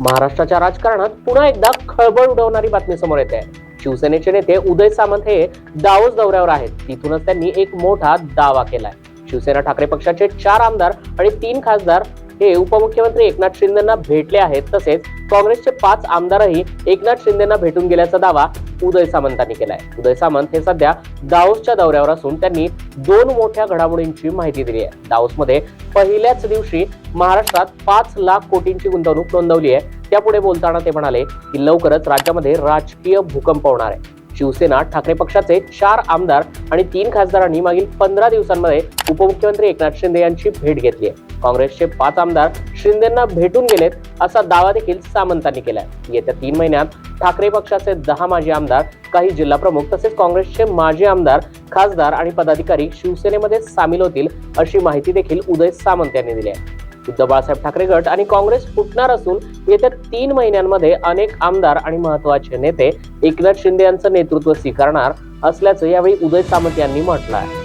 महाराष्ट्राच्या राजकारणात पुन्हा एकदा खळबळ उडवणारी बातमी समोर येते आहे. शिवसेनेचे नेते उदय सामंत हे दावोस दौऱ्यावर आहेत तिथूनच त्यांनी एक मोठा दावा केलाय शिवसेना ठाकरे पक्षाचे चार आमदार आणि तीन खासदार हे उपमुख्यमंत्री एकनाथ शिंदेना भेटले आहेत तसेच काँग्रेसचे पाच आमदारही एकनाथ शिंदेना भेटून गेल्याचा दावा उदय सामंतांनी केलाय. उदय सामंत हे सध्या दाओसच्या दौऱ्यावर असून त्यांनी दोन मोठ्या घडामोडींची माहिती दिली आहे. दाओसमध्ये पहिल्याच दिवशी महाराष्ट्रात पाच लाख कोटींची गुंतवणूक नोंदवली आहे. त्यापुढे बोलताना ते म्हणाले की लवकरच राज्यामध्ये राजकीय भूकंप होणार आहे. शिवसेना ठाकरे पक्षाचे चार आमदार आणि तीन खासदारांनी मागील पंधरा दिवसांमध्ये उपमुख्यमंत्री एकनाथ शिंदे यांची भेट घेतली आहे. काँग्रेसचे पाच आमदार शिंदेना भेटून गेलेत असा दावा देखील सामंतांनी केलाय. येत्या तीन महिन्यात ठाकरे पक्षाचे दहा माजी आमदार काही जिल्हा प्रमुख तसेच काँग्रेसचे माजी आमदार खासदार आणि पदाधिकारी शिवसेनेमध्ये सामील होतील अशी माहिती देखील उदय सामंत यांनी दिली आहे. उद्धव बाळासाहेब ठाकरे गट आणि काँग्रेस फुटणार असून येत्या तीन महिन्यांमध्ये अनेक आमदार आणि महत्त्वाचे नेते एकनाथ शिंदे यांचं नेतृत्व स्वीकारणार असल्याचं यावेळी उदय सामंत यांनी म्हटलं आहे.